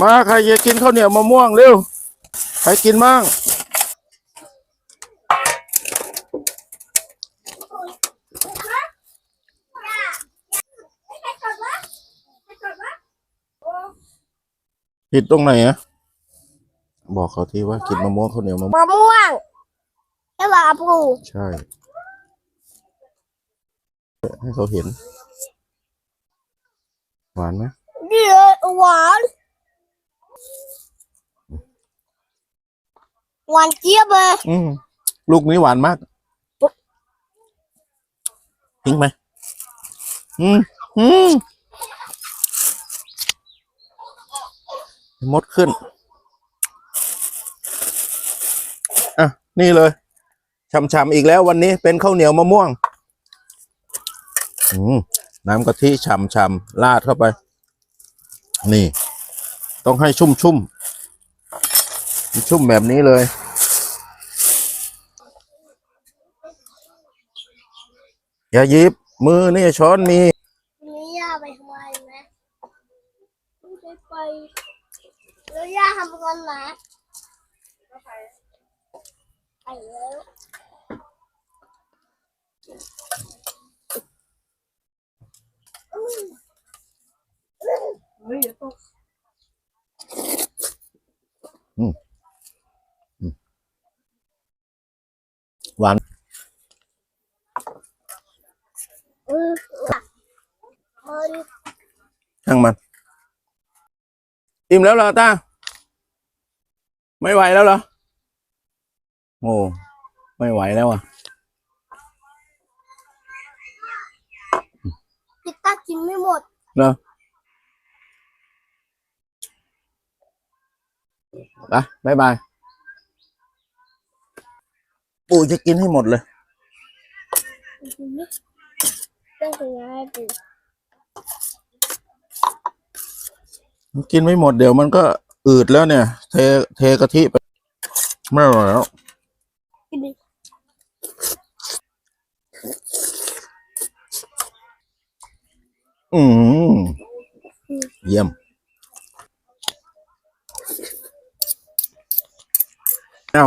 มาใครจะกินข้าวเหนียวมะม่วงเร็วใครกินมั่งผิดตรงไหนอะบอกเขาที่ว่ากินมะม่วงข้าวเหนียวมะม่วงมะม่วงใช่ป่ะปูใช่ ให้เขาเห็น หวานไหมเดือดหวาน หวานเจี๊ยบเลยอืมลูกนี้หวานมากทิ้งไหมอืมอืมมดขึ้น อะ นี่เลยช่ำๆอีกแล้ววันนี้เป็นข้าวเหนียวมะม่วง อืมน้ำกะทิฉ่ำๆราดเข้าไป นี่ ต้องให้ชุ่มๆ ชุ่มแบบนี้เลย อย่าหยิบมือนี่ช้อนมีนี่ย่าไปทำไมไหมไม่ได้ไปแล้วย่าทำกันไหนไปแล้วหวานเอ อมันช่างมันอิ่มแล้วเหรอตาไม่ไหวแล้วเหรอโอ้ไม่ไหวแล้วอะพิตตากินไม่หมดเหรอไปบายบาย ปู่จะกินให้หมดเลยต้องถึงไงปูกินไม่หมดเดี๋ยวมันก็อืดแล้วเนี่ย เทเทกะทิไปไม่อร่อยแล้ว กินดิอืมเยี่ยมเอา